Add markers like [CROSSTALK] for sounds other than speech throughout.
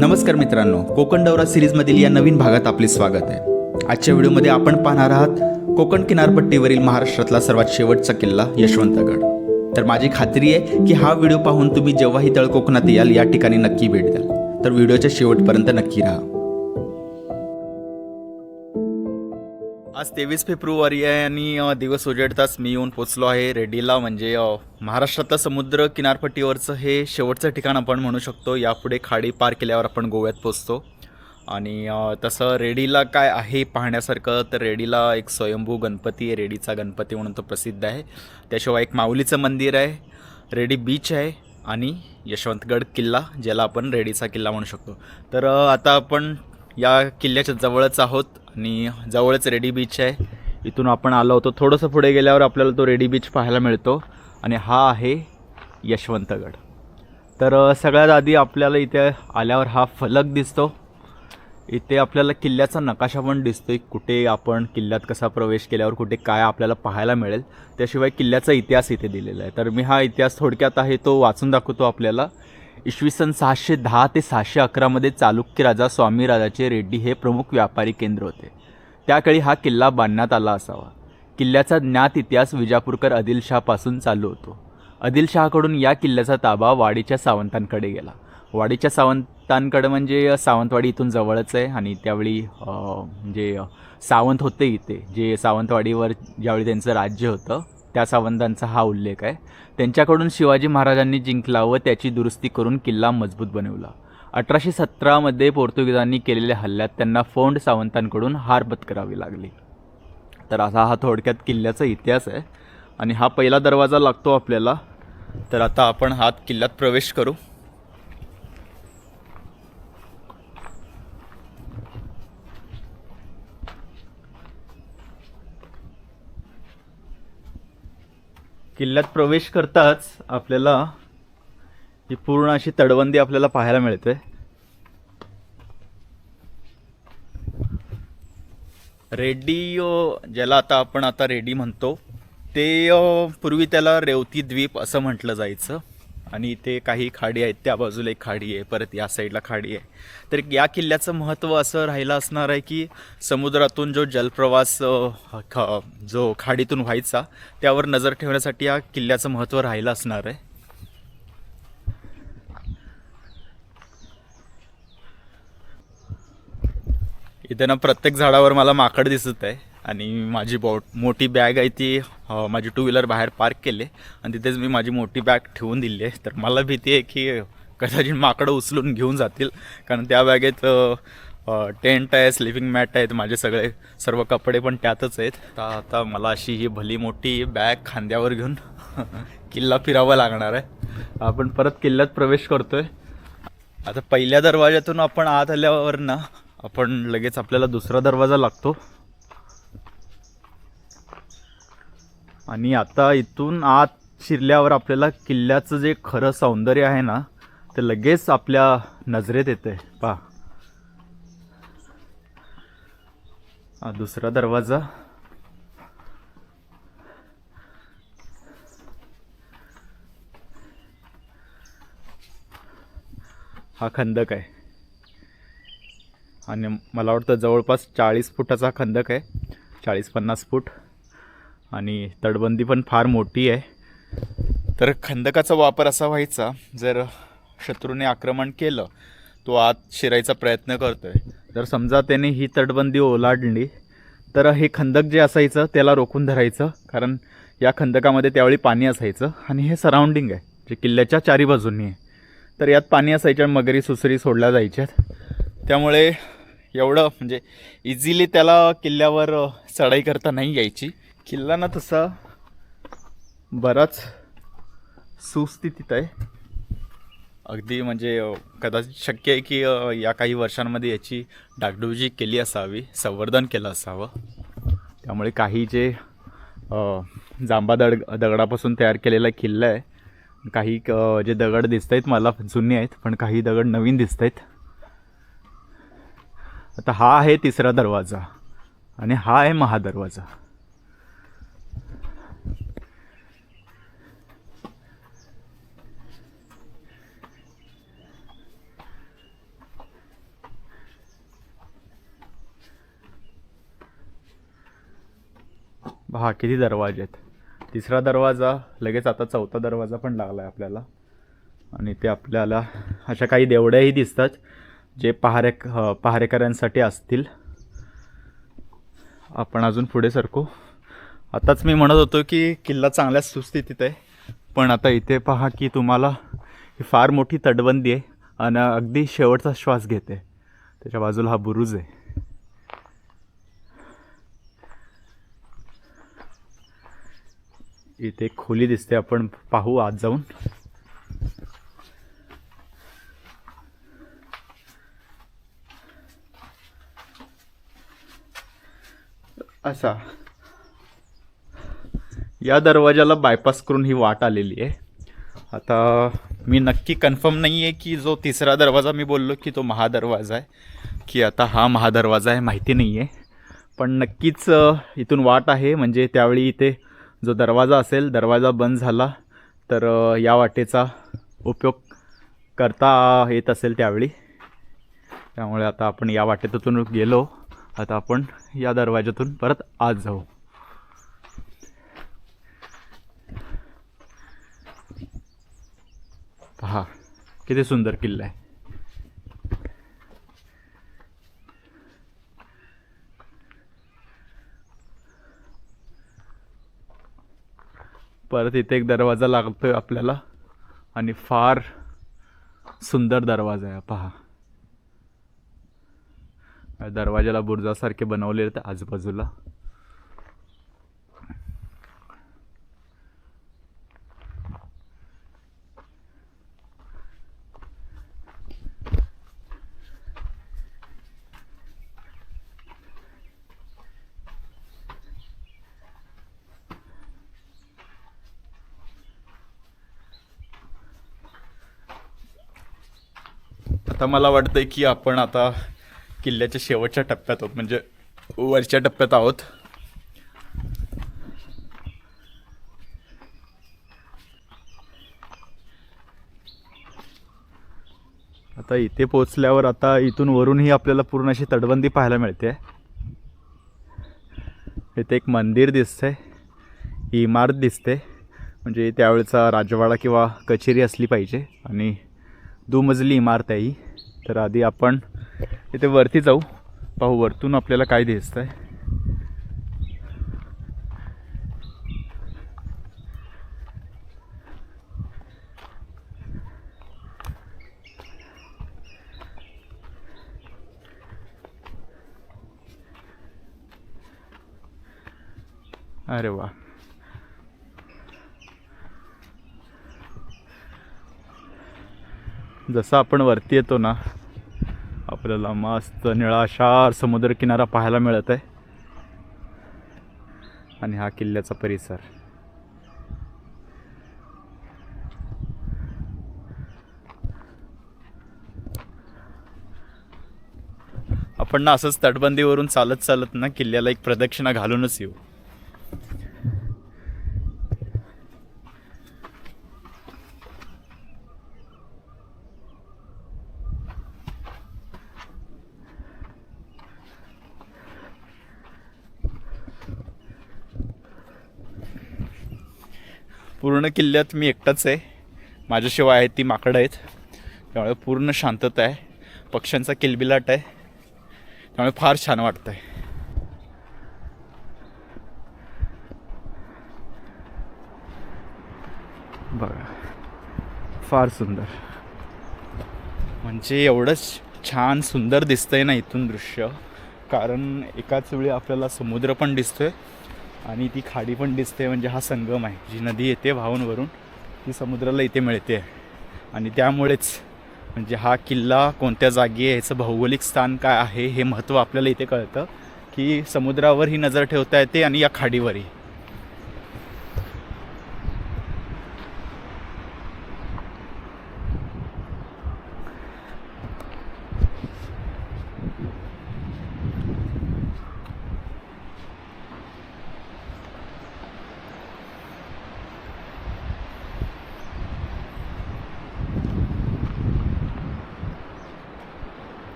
नमस्कार मित्रांनो कोकण दौरा सिरीजमधील या नवीन भागात आपले स्वागत आहे. आजच्या व्हिडिओमध्ये आपण पाहणार आहात कोकण किनारपट्टीवरील महाराष्ट्रातला सर्वात शेवटचा किल्ला यशवंतगड. तर माझी खात्री आहे की हा व्हिडिओ पाहून तुम्ही जेव्हाही तळ कोकणात याल या ठिकाणी नक्की भेट द्याल. तर व्हिडिओच्या शेवटपर्यंत नक्की राहा. आज तेवीस फेब्रुवारी आहे आणि दिवस उजेडताच मी येऊन पोचलो आहे रेडीला म्हणजे महाराष्ट्रातलं समुद्र किनारपट्टीवरचं हे शेवटचं ठिकाण आपण म्हणू शकतो. यापुढे खाडी पार केल्यावर आपण गोव्यात पोचतो. आणि तसं रेडीला काय आहे पाहण्यासारखं तर रेडीला एक स्वयंभू गणपती आहे. रेडीचा गणपती म्हणून तो प्रसिद्ध आहे. त्याशिवाय एक माऊलीचं मंदिर आहे. रेडी बीच आहे आणि यशवंतगड किल्ला ज्याला आपण रेडीचा किल्ला म्हणू शकतो. तर आता आपण या किल्ल्याच्या जवळच आहोत आणि जवळच रेडी बीच आहे. इथून आपण आलो होतो. थोडंसं पुढे गेल्यावर आपल्याला तो रेडी बीच पाहायला मिळतो. आणि हा आहे यशवंतगड. तर सगळ्यात आधी आपल्याला इथे आल्यावर हा फलक दिसतो. इथे आपल्याला किल्ल्याचा नकाशा पण दिसतो आहे कुठे आपण किल्ल्यात कसा प्रवेश केल्यावर कुठे काय आपल्याला पाहायला मिळेल त्याशिवाय किल्ल्याचा इतिहास इथे दिलेला आहे. तर मी हा इतिहास थोडक्यात आहे तो वाचून दाखवतो आपल्याला. इसवी सन सहाशे दहा ते सहाशे अकरामध्ये चालुक्य राजा स्वामीराजाचे रेड्डी हे प्रमुख व्यापारी केंद्र होते. त्याकाळी हा किल्ला बांधण्यात आला असावा. किल्ल्याचा ज्ञात इतिहास विजापूरकर आदिलशहापासून चालू होतो. आदिलशहाकडून या किल्ल्याचा ताबा वाडीच्या सावंतांकडे गेला. वाडीच्या सावंतांकडे म्हणजे सावंतवाडी इथून जवळच आहे आणि त्यावेळी म्हणजे सावंत होते इथे. जे सावंतवाडीवर ज्यावेळी त्यांचं राज्य होतं त्या सावंतांचा हा उल्लेख आहे. त्यांच्याकडून शिवाजी महाराजांनी जिंकला व त्याची दुरुस्ती करून किल्ला मजबूत बनवला. अठराशे सतरामध्ये पोर्तुगीजांनी केलेल्या हल्ल्यात त्यांना फोंड सावंतांकडून हार पत्करावी लागली. तर असा हा थोडक्यात किल्ल्याचा इतिहास आहे आणि हा पहिला दरवाजा लागतो आपल्याला. तर आता आपण हात किल्ल्यात प्रवेश करू. किल्ल्यात प्रवेश करताच आपल्याला ही पूर्ण अशी तडवंदी आपल्याला पाहायला मिळते. रेड्डी ज्याला आता आपण आता रेडी म्हणतो ते पूर्वी त्याला रेवती द्वीप असं म्हटलं जायचं. आणि इथे काही खाडी आहेत. त्या बाजूला एक खाडी आहे. परत या साईडला खाडी आहे. तर या किल्ल्याचं महत्त्व असं राहिलं असणार आहे की समुद्रातून जो जलप्रवास खा जो खाडीतून व्हायचा त्यावर नजर ठेवण्यासाठी या किल्ल्याचं महत्त्व राहिलं असणार आहे. इथे ना प्रत्येक झाडावर मला माकड दिसत आहे. आणि माझी बॉ मोठी बॅग आहे ती माझी टू व्हीलर बाहेर पार्क केले. आणि तिथेच मी माझी मोठी बॅग ठेवून दिली आहे. तर मला भीती आहे की कदाचित माकडं उचलून घेऊन जातील. कारण त्या बॅगेत टेंट आहे स्लिपिंग मॅट आहेत माझे सगळे सर्व कपडे पण त्यातच आहेत. तर आता मला अशी ही भली मोठी बॅग खांद्यावर घेऊन [LAUGHS] किल्ला फिरावा लागणार आहे. आपण परत किल्ल्यात प्रवेश करतोय. आता पहिल्या दरवाजातून आपण आत आल्यावर ना आपण लगेच आपल्याला दुसरा दरवाजा लागतो. आणि आता इथून आत शिरल्यावर आपल्याला किल्ल्याचं जे खरं सौंदर्य आहे ना ते लगेच आपल्या नजरेत येते पा दुसरा दरवाजा. हा खंदक आहे. आणि मला वाटतं जवळपास चाळीस फुटाचा खंदक आहे. चाळीस पन्नास फूट. आणि तटबंदी पण फार मोठी आहे. तर खंदकाचा वापर असा व्हायचा जर शत्रूने आक्रमण केलं तो आत शिरायचा प्रयत्न करतोय. जर समजा त्याने ही तटबंदी ओलांडली तर हे खंदक जे असायचं त्याला रोखून धरायचं कारण या खंदकामध्ये त्यावेळी पाणी असायचं आणि हे सराउंडिंग आहे जे किल्ल्याच्या चारी बाजूंनी आहे. तर यात पाणी असायच्या मगरी सुसरी सोडल्या जायच्यात. त्यामुळे एवढं म्हणजे इझिली त्याला किल्ल्यावर चढाई करता नाही यायची. किल्ला ना तसा बराच सुस्थितीत आहे. अगदी म्हणजे कदाचित शक्य आहे की या काही वर्षांमध्ये याची डागडुजी केली असावी संवर्धन केलं असावं. त्यामुळे काही जे जांबा दड दगडापासून तयार केलेला किल्ला आहे. काही जे दगड दिसत आहेत मला जुने आहेत पण काही दगड नवीन दिसत आहेत आता हा आहे तिसरा दरवाजा आणि हा आहे महादरवाजा. हा किती दरवाजे आहेत. तिसरा दरवाजा लगेच आता चौथा दरवाजा पण लागला आहे आपल्याला. आणि ते आपल्याला अशा काही देवड्याही दिसतात. जे पहारे पहारेकऱ्यांसाठी असतील. आपण अजून पुढे सरकू. आताच मी म्हणत होतो की किल्ला चांगल्या सुस्थितीत आहे. पण आता इथे पहा की तुम्हाला ही फार मोठी तटबंदी आहे आणि अगदी शेवटचा श्वास घेते. त्याच्या बाजूला हा बुरुज आहे. इथे खोली दिसते. आपण पाहू आत जाऊन. असा. या दरवाजाला बायपास करून ही वाट आलेली आहे. आता मी नक्की कन्फर्म नाही आहे की जो तिसरा दरवाजा मी बोललो की तो महादरवाजा आहे की आता हा महादरवाजा आहे माहिती नाही आहे पण नक्कीच इथून वाट आहे. म्हणजे त्यावेळी इथे जो दरवाजा असेल दरवाजा बंद झाला तर या वाटेचा उपयोग करता येत असेल त्यावेळी. त्यामुळे आता आपण या वाटेतून गेलो. आता आपण या दरवाज्यातून परत आत जाऊ. पहा किती सुंदर किल्ला आहे. परत इथे एक दरवाजा लागतोय आपल्याला आणि फार सुंदर दरवाजा आहे पहा. दरवाजाला बुर्जासारखे बनवले आहेत आजूबाजूला. आता मला वाटतंय की आपण आता किल्ल्याच्या शेवटच्या टप्प्यात आहोत म्हणजे वरच्या टप्प्यात आहोत. आता इथे पोचल्यावर आता इथून वरूनही आपल्याला पूर्ण अशी तटबंदी पाहायला मिळते. इथे एक मंदिर दिसतंय ही इमारत दिसते म्हणजे त्यावेळेचा राजवाडा किंवा कचेरी असली पाहिजे आणि दुमजली इमारत आहे ही. तर आधी आपण इथे वरती जाऊ. पाहू वरतून आपल्याला काय दिसतं आहे अरे वा. जसं आपण वरती येतो ना आपल्याला मस्त निळाशार समुद्रकिनारा पाहायला मिळत आहे. आणि हा किल्ल्याचा परिसर. आपण ना असंच तटबंदीवरून चालत चालत ना किल्ल्याला एक प्रदक्षिणा घालूनच येऊ. पूर्ण किल्ल्यात मी एकटाच आहे. माझ्याशिवाय आहेत ती माकडं आहेत. त्यामुळे पूर्ण शांतता आहे. पक्ष्यांचा किलबिलाट आहे. त्यामुळे फार छान वाटतं आहे बघा. फार सुंदर. म्हणजे एवढंच छान सुंदर दिसतंय ना इथून दृश्य. कारण एकाच वेळी आपल्याला समुद्र पण दिसतोय. आणि ती खाडी पण दिसते म्हणजे हा संगम आहे. जी नदी येते वाहूनवरून ती समुद्राला इथे मिळते. आणि त्यामुळेच म्हणजे हा किल्ला कोणत्या जागी आहे ह्याचं भौगोलिक स्थान काय आहे हे महत्त्व आपल्याला इथे कळतं की समुद्रावर ही नजर ठेवता येते आणि या खाडीवरही.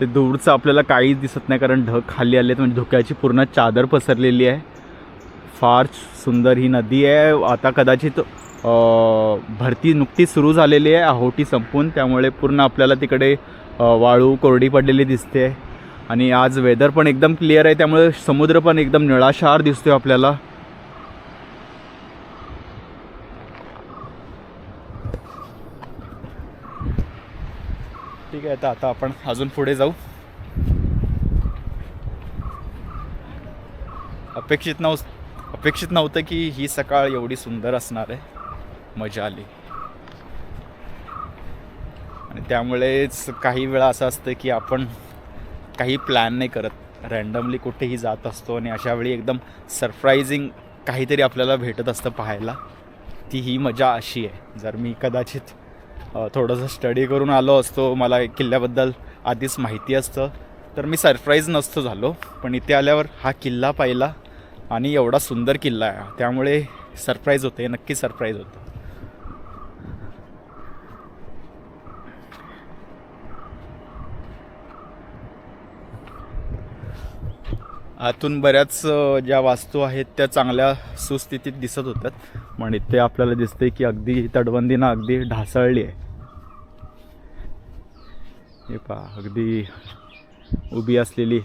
ते दूरचं आपल्याला काहीच दिसत नाही कारण ढग खाली आले आहेत म्हणजे धुक्याची पूर्ण चादर पसरलेली आहे. फार सुंदर ही नदी आहे. आता कदाचित भरती नुकतीच सुरू झालेली आहे. आहोटी संपून त्यामुळे पूर्ण आपल्याला तिकडे वाळू कोरडी पडलेली दिसते. आणि आज वेदर पण एकदम क्लिअर आहे. त्यामुळे समुद्र पण एकदम निळाशार दिसतोय आपल्याला. आहे तर आता आपण अजून पुढे जाऊ. अपेक्षित नव्ह अपेक्षित नव्हतं की ही सकाळ एवढी सुंदर असणार आहे. मजा आली. आणि त्यामुळेच काही वेळा असं असतं की आपण काही प्लॅन नाही करत. रँडमली कुठेही जात असतो आणि अशा वेळी एकदम सरप्रायझिंग काहीतरी आपल्याला भेटत असतं पाहायला. ती ही मजा अशी आहे. जर मी कदाचित थोडंसं स्टडी करून आलो असतो. मला किल्ल्याबद्दल आधीच माहिती असतं. तर मी सरप्राईज नसतो झालो. पण इथे आल्यावर हा किल्ला पाहिला आणि एवढा सुंदर किल्ला आहे. त्यामुळे सरप्राईज होते नक्की सरप्राईज होतं आतून बऱ्याच ज्या वास्तू आहेत त्या चांगल्या सुस्थितीत दिसत होत्या पण इथे आपल्याला दिसते की अगदी तटबंदी ना अगदी ढासळली आहे. हे पहा अगदी उभी असलेली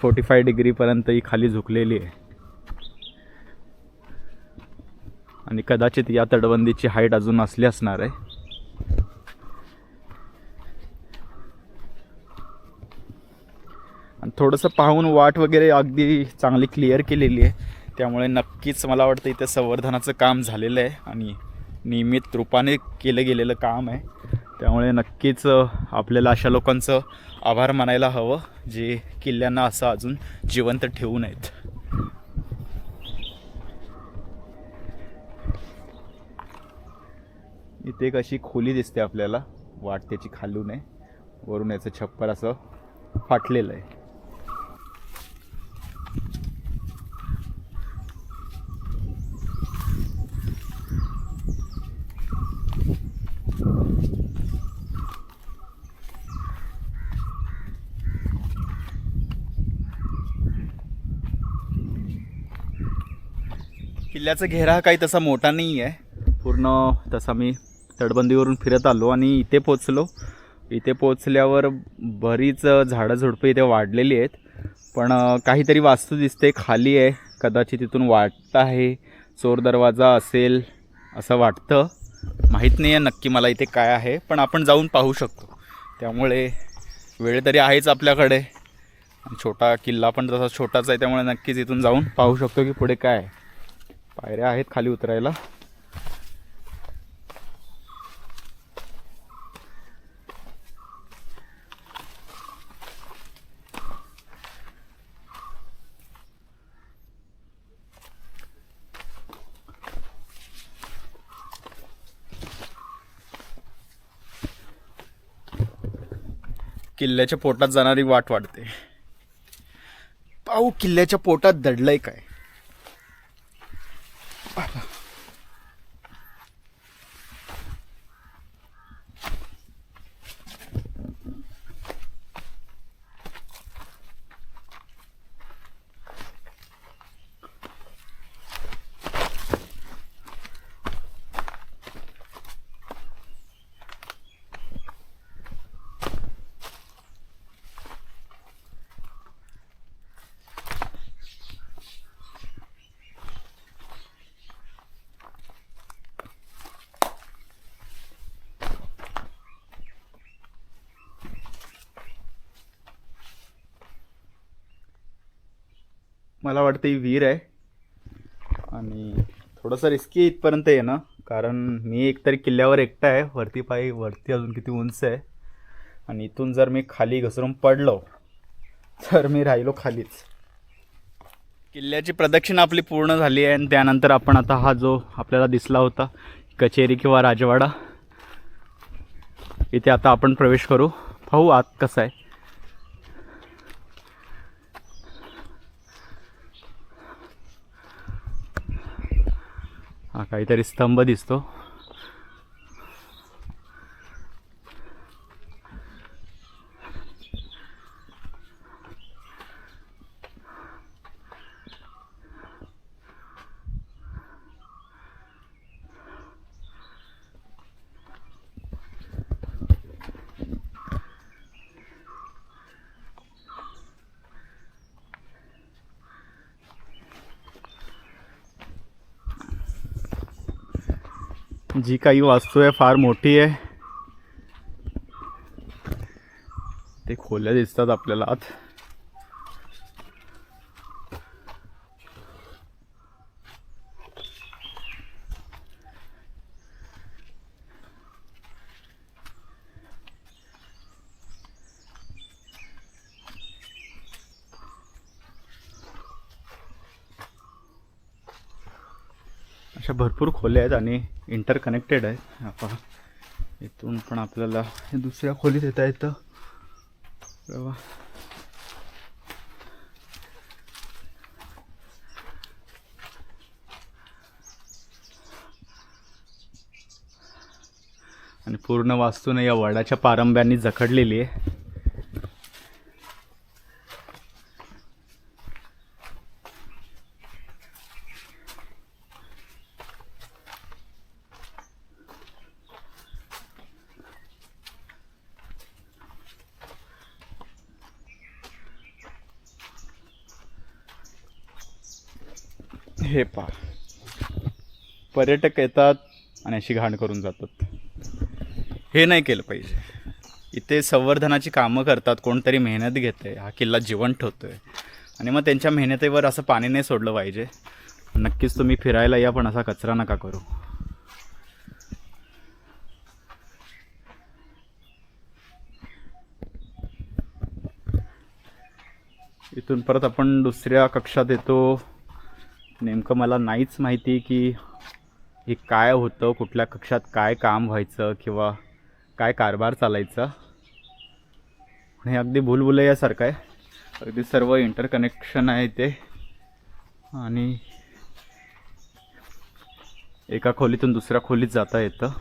फोर्टी फाय डिग्रीपर्यंत ही खाली झुकलेली आहे. आणि कदाचित या तटबंदीची हाईट अजून असली असणार आहे. आणि थोडंसं पाहून वाट वगैरे अगदी चांगली क्लिअर केलेली आहे. त्यामुळे नक्कीच मला वाटतं इथे संवर्धनाचं काम झालेलं आहे आणि नियमित रूपाने केलं गेलेलं काम आहे. त्यामुळे नक्कीच आपल्याला अशा लोकांचं आभार मानायला हवं जे किल्ल्यांना असं अजून जिवंत ठेवू नयेत. इथे एक अशी खोली दिसते आपल्याला. वाट त्याची खालून आहे. वरून याचं छप्पर असं फाटलेलं आहे. किल्ल्याचा घेरा काही तसा मोठा नाही आहे पूर्ण तसा मी तटबंदीवरून फिरत आलो आणि इथे पोचलो इथे पोचल्यावर बरीच झाडं झुडपं इथे वाढलेली आहेत. पण काहीतरी वास्तू दिसते खाली आहे. कदाचित तिथून वाटतं आहे चोर दरवाजा असेल असं वाटतं. माहीत नाही आहे नक्की मला इथे काय आहे पण आपण जाऊन पाहू शकतो. त्यामुळे वेळ तरी आहेच आपल्याकडे. छोटा किल्ला पण तसा छोटाच आहे त्यामुळे नक्कीच इथून जाऊन पाहू शकतो की पुढे काय आहे. पायऱ्या आहेत खाली उतरायला. किल्ल्याच्या पोटात जाणारी वाट वाढते. पाऊ किल्ल्याच्या पोटात दडलंय काय? Bye. मला वाटतं ही विहीर आहे. आणि थोडंसं रिस्की इथपर्यंत आहे ना कारण मी एकतरी किल्ल्यावर एकटा आहे. वरती पायी वरती अजून किती उंच आहे. आणि इथून जर मी खाली घसरून पडलो तर मी राहिलो खालीच. किल्ल्याची प्रदक्षिणा आपली पूर्ण झाली आहे. आणि त्यानंतर आपण आता हा जो आपल्याला दिसला होता कचेरी किंवा राजवाडा इथे आता आपण प्रवेश करू. पाहू आत कसं आहे. हा काहीतरी स्तंभ दिसतो. जी काही वास्तू आहे फार मोठी आहे ते खोल्या दिसतात आपल्याला आत अशा भरपूर खोल्या आहेत आणि इंटरकनेक्टेड आहेत हा पहा इथून पण आपल्याला हे दुसऱ्या खोलीत येता येतं. तेव्हा आणि पूर्ण वास्तूने या वडाच्या पारंब्यांनी जखडलेली आहे हे पहा पर्यटक येतात आणि अशी घाण करून जातात. हे नाही केलं पाहिजे. इथे संवर्धनाची कामं करतात कोणतरी मेहनत घेते हा किल्ला जिवंत ठेवतो आहे आणि मग त्यांच्या मेहनतीवर असं पाणी नाही सोडलं पाहिजे. नक्कीच तुम्ही फिरायला या पण असा कचरा नका करू. इथून परत आपण दुसऱ्या कक्षात येतो. नेमकं मला नाहीच माहिती की हे काय होतं कुठल्या कक्षात काय काम व्हायचं किंवा काय कारभार चालायचा. हे अगदी भूलभुलैयासारखं आहे. अगदी सर्व इंटरकनेक्शन आहे ते. आणि एका खोलीतून दुसऱ्या खोलीत जाता येतं.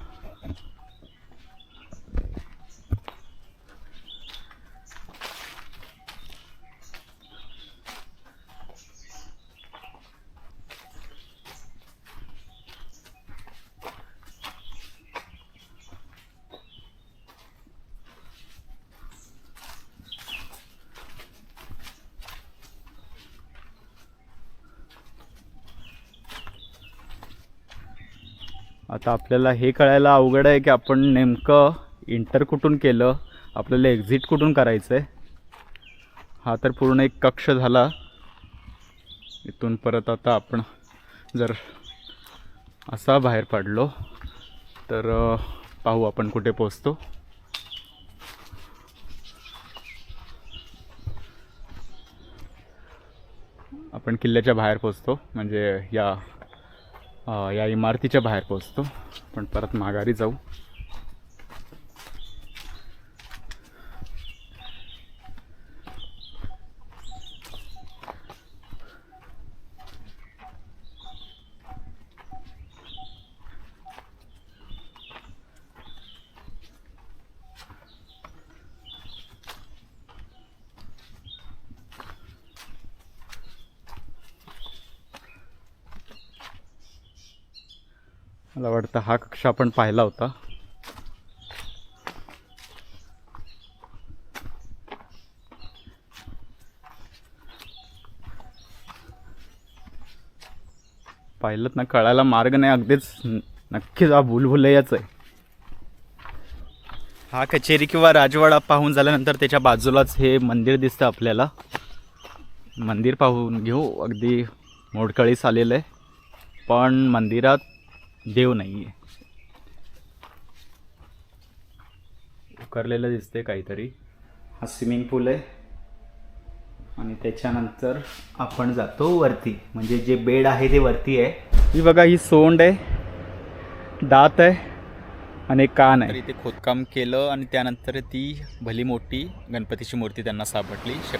आता आपल्याला हे कळायला अवघड आहे की आपण नेमकं इंटर कुठून केलं आपल्याला एक्झिट कुठून करायचं आहे हा तर पूर्ण एक कक्ष झाला. इथून परत आता आपण जर असा बाहेर पडलो तर पाहू आपण कुठे पोचतो आपण किल्ल्याच्या बाहेर पोचतो म्हणजे या या इमारतीच्या बाहेर पोचतो पण परत माघारी जाऊ. मला वाटतं हा कक्ष आपण पाहिला होता. पाहिलं ना कळायला मार्ग नाही अगदीच नक्कीच हा भूलभुलैयाच आहे. हा कचेरी किंवा राजवाडा पाहून झाल्यानंतर त्याच्या बाजूलाच हे मंदिर दिसतं आपल्याला. मंदिर पाहून घेऊ अगदी मोडकळीस आलेलं आहे. पण मंदिरात देव नाही आहे उकरलेलं दिसते काहीतरी. हा स्विमिंग पूल आहे. आणि त्याच्यानंतर आपण जातो वरती. म्हणजे जे बेड आहे ते वरती आहे. ही बघा ही सोंड आहे. दात आहे. आणि कान आहे. इथे खोदकाम केलं आणि त्यानंतर ती भली मोठी गणपतीची मूर्ती त्यांना सापडली. शक